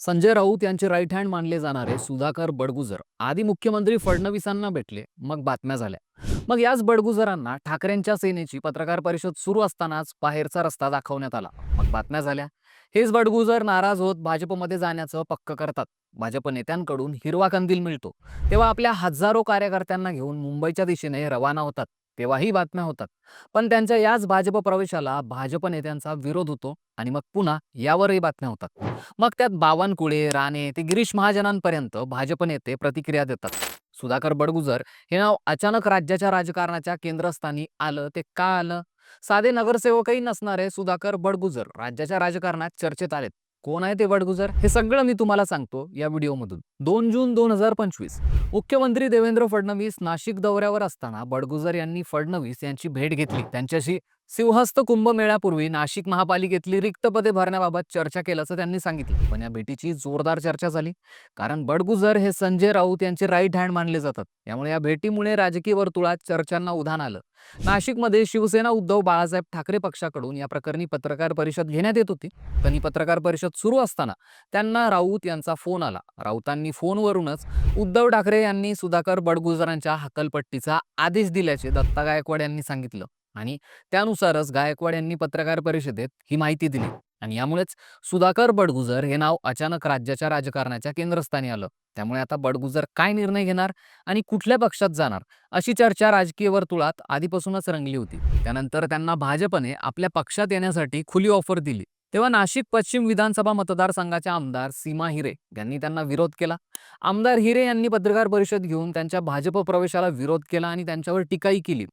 संजय राऊत यांचे right hand मानले जाणारे सुधाकर बडगुजर. आधी मुख्यमंत्री फडणवीसांना भेटले मग बातम्या झाल्या. मग याच बडगुजरांना ठाकरेंच्या सेनेची पत्रकार परिषद सुरू असतानाच बाहेरचा रस्ता दाखवण्यात आला. मग बातम्या झाल्या. हेच बडगुजर नाराज होत भाजपमध्ये जाण्याचं पक्क करतात. भाजप नेत्यांकडून हिरवा कंदील मिळतो. तेव्हा आपल्या हजारो कार्यकर्त्यांना घेऊन मुंबईच्या दिशेने रवाना होतात. तेव्हाही बातम्या होतात. पण त्यांच्या याच भाजप प्रवेशाला भाजप नेत्यांचा विरोध होतो आणि मग पुन्हा यावरही बातम्या होतात. मग त्यात बावनकुळे राणे ते गिरीश महाजनांपर्यंत भाजप नेते प्रतिक्रिया देतात. सुधाकर बडगुजर हे नाव अचानक राज्याच्या राजकारणाच्या केंद्रस्थानी आलं ते का आलं? साधे नगरसेवकही नसणारे सुधाकर बडगुजर राज्याच्या राजकारणात चर्चेत आलेत. कोण आहे ते बडगुजर हे सगळं मी तुम्हाला सांगतो या व्हिडिओमधून. दोन जून दोन हजार पंचवीस. मुख्यमंत्री देवेंद्र फडणवीस नाशिक दौऱ्यावर असताना बडगुजर यांनी फडणवीस यांची भेट घेतली. त्यांच्याशी सिंहस्थ कुंभमेळ्यापूर्वी नाशिक महापालिकेतली रिक्त पदे भरण्याबाबत चर्चा केल्याचं त्यांनी सांगितलं. पण या भेटीची जोरदार चर्चा झाली. कारण बडगुजर हे संजय राऊत यांचे राईट हँड मानले जातात. त्यामुळे या भेटीमुळे राजकीय वर्तुळात चर्चांना उधाण आलं. नाशिकमध्ये शिवसेना उद्धव बाळासाहेब ठाकरे पक्षाकडून या प्रकरणी पत्रकार परिषद घेण्यात येत होती. पण ही पत्रकार परिषद सुरू असताना त्यांना राऊत यांचा फोन आला. राऊतांनी फोनवरूनच उद्धव ठाकरे यांनी सुधाकर बडगुजरांच्या हकलपट्टीचा आदेश दिल्याचे दत्ता गायकवाड यांनी सांगितलं. आणि त्यानुसारच गायकवाड यांनी पत्रकार परिषदेत ही माहिती दिली आणि यामुळेच सुधाकर बडगुजर हे नाव अचानक राज्याच्या राजकारणाच्या केंद्रस्थानी आलं. त्यामुळे आता बडगुजर काय निर्णय घेणार आणि कुठल्या पक्षात जाणार अशी चर्चा राजकीय वर्तुळात आधीपासूनच रंगली होती. त्यानंतर त्यांना भाजपने आपल्या पक्षात येण्यासाठी खुली ऑफर दिली. तेव्हा नाशिक पश्चिम विधानसभा मतदारसंघाच्या आमदार सीमा हिरे यांनी त्यांना विरोध केला. आमदार हिरे यांनी पत्रकार परिषद घेऊन त्यांच्या भाजप प्रवेशाला विरोध केला आणि त्यांच्यावर टीकाही केली.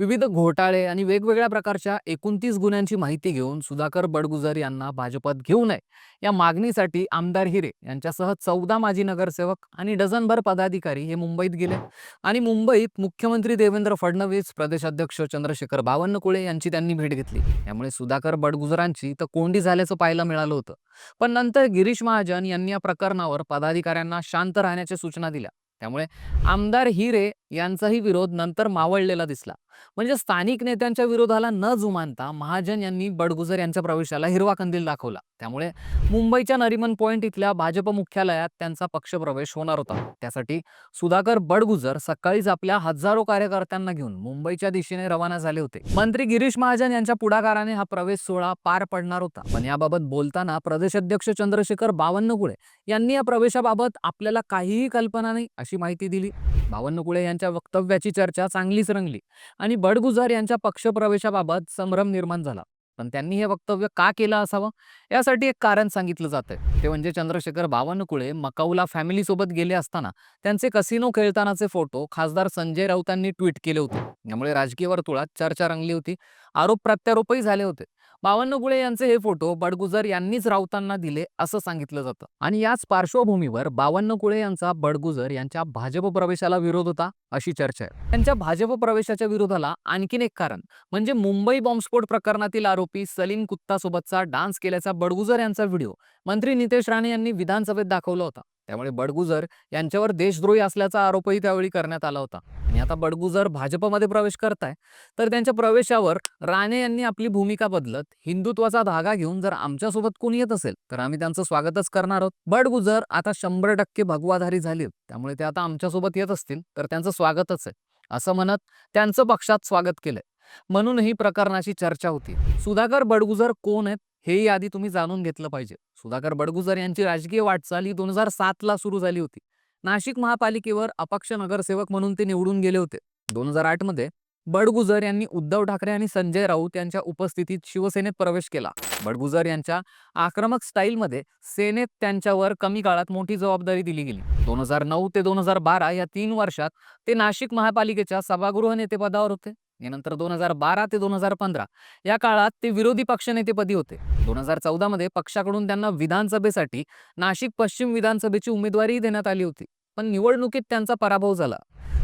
विविध घोटाळे आणि वेगवेगळ्या प्रकारच्या एकोणतीस गुन्ह्यांची माहिती घेऊन सुधाकर बडगुजर यांना भाजपात घेऊ नये. या मागणीसाठी आमदार हिरे यांच्यासह चौदा माजी नगरसेवक आणि डझनभर पदाधिकारी हे मुंबईत गेले. आणि मुंबईत मुख्यमंत्री देवेंद्र फडणवीस प्रदेशाध्यक्ष चंद्रशेखर बावनकुळे यांची त्यांनी भेट घेतली. यामुळे सुधाकर बडगुजरांची तर कोंडी झाल्याचं पाहायला मिळालं होतं. पण नंतर गिरीश महाजन यांनी या प्रकरणावर पदाधिकाऱ्यांना शांत राहण्याच्या सूचना दिल्या. त्यामुळे आमदार हिरे यांचाही विरोध नंतर मावळलेला दिसला. म्हणजे स्थानिक नेत्यांच्या विरोधाला न जुमानता महाजन यांनी बडगुजर यांच्या प्रवेशाला हिरवा कंदील दाखवला. त्यामुळे मुंबईच्या नरिमन पॉइंट इथल्या भाजप मुख्यालयात त्यांचा पक्षप्रवेश होणार होता. त्यासाठी सुधाकर बडगुजर सकाळीच आपल्या हजारो कार्यकर्त्यांना घेऊन मुंबईच्या दिशेने रवाना झाले होते. मंत्री गिरीश महाजन यांच्या पुढाकाराने हा प्रवेश सोहळा पार पडणार होता. पण याबाबत बोलताना प्रदेशाध्यक्ष चंद्रशेखर बावन्नकुळे यांनी या प्रवेशाबाबत आपल्याला काहीही कल्पना नाही अशी माहिती दिली. बावनकुळे यांच्या वक्तव्याची चर्चा चांगलीच रंगली. आणि बडगुजार यांच्या पक्षप्रवेशाबाबत संभ्रम निर्माण झाला. पण त्यांनी हे वक्तव्य का केलं असावं? यासाठी एक कारण सांगितलं जातंय. ते म्हणजे चंद्रशेखर बावनकुळे मकाऊला फॅमिलीसोबत गेले असताना त्यांचे कसिनो खेळतानाचे फोटो खासदार संजय राऊतांनी ट्विट केले होते. यामुळे राजकीय वर्तुळात चर्चा रंगली होती. आरोप प्रत्यारोपही झाले होते. बावन्नकुळे यांचे हे फोटो बडगुजर यांनीच राऊतांना दिले असं सांगितलं जातं. आणि याच पार्श्वभूमीवर बावन्नकुळे यांचा बडगुजर यांच्या भाजप प्रवेशाला विरोध होता अशी चर्चा आहे. त्यांच्या भाजप प्रवेशाच्या विरोधाला आणखीन एक कारण म्हणजे मुंबई बॉम्बस्फोट प्रकरणातील आरोपी सलीम कुत्तासोबतचा डान्स केल्याचा बडगुजर यांचा व्हिडिओ मंत्री नितेश राणे यांनी विधानसभेत दाखवला होता. त्यामुळे बडगुजर यांच्यावर देशद्रोही असल्याचा आरोपही त्यावेळी करण्यात आला होता. आणि आता बडगुजर भाजपमध्ये प्रवेश करताय तर त्यांच्या प्रवेशावर राणे यांनी आपली भूमिका बदलत हिंदुत्वाचा धागा घेऊन जर आमच्यासोबत कोणी येत असेल तर आम्ही त्यांचं स्वागतच करणार आहोत. बडगुजर आता शंभर टक्के भगवाधारी झाले त्यामुळे ते आता आमच्यासोबत येत असतील तर त्यांचं स्वागतच आहे. असं म्हणत त्यांचं पक्षात स्वागत केलंय. म्हणून ही प्रकरणाची चर्चा होती. सुधाकर बडगुजर कोण आहेत? हेही आधी तुम्ही जाणून घेतलं पाहिजे. सुधाकर बडगुजर यांची राजकीय वाटचाल ही दोन हजार सातला सुरू झाली होती. नाशिक महापालिकेवर अपक्ष नगरसेवक म्हणून ते निवडून गेले होते. दोन हजार आठमध्ये बडगुजर यांनी उद्धव ठाकरे आणि संजय राऊत यांच्या उपस्थितीत शिवसेनेत प्रवेश केला. बडगुजर यांच्या आक्रमक स्टाईलमध्ये सेनेत त्यांच्यावर कमी काळात मोठी जबाबदारी दिली गेली. दोन हजार नऊ ते दोन हजार बारा या तीन वर्षात ते नाशिक महापालिकेच्या सभागृह नेतेपदावर होते. यानंतर दोन हजार बारा ते दोन हजार पंधरा. या काळात ते विरोधी पक्षनेतेपदी होते. दोन हजार चौदामध्ये पक्षाकडून त्यांना विधानसभेसाठी नाशिक पश्चिम विधानसभेची उमेदवारीही देण्यात आली होती. पण निवडणुकीत त्यांचा पराभव झाला.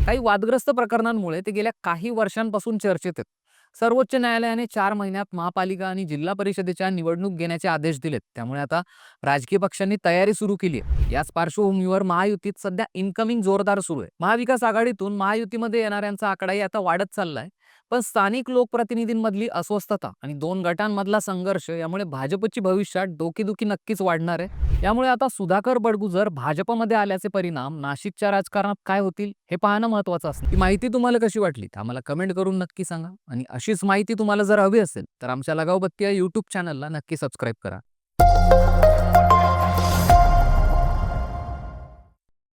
काही वादग्रस्त प्रकरणांमुळे ते गेल्या काही वर्षांपासून चर्चेत आहेत. सर्वोच्च न्यायालयाने चार महिन्यात महापालिका आणि जिल्हा परिषदेच्या निवडणूक घेण्याचे आदेश दिलेत. त्यामुळे आता राजकीय पक्षांनी तयारी सुरू केली आहे. याच पार्श्वभूमीवर महायुतीत सध्या इन्कमिंग जोरदार सुरू आहे. महाविकास आघाडीतून महायुतीमध्ये येणाऱ्यांचा आकडाही आता वाढत चाललाय. पण स्थानिक लोकप्रतिनिधींमधली अस्वस्थता आणि दोन गटांमधला संघर्ष यामुळे भाजपची भविष्यात डोकेदुखी नक्कीच वाढणार आहे. यामुळे आता सुधाकर बडगुजर भाजपमध्ये आल्याचे परिणाम नाशिकच्या राजकारणात काय होतील हे पाहणं महत्वाचं असतं. ही माहिती तुम्हाला कशी वाटली तर आम्हाला कमेंट करून नक्की सांगा. आणि अशीच माहिती तुम्हाला जर हवी असेल तर आमच्या लगावबत्ती या युट्यूब चॅनलला नक्की सबस्क्राईब करा.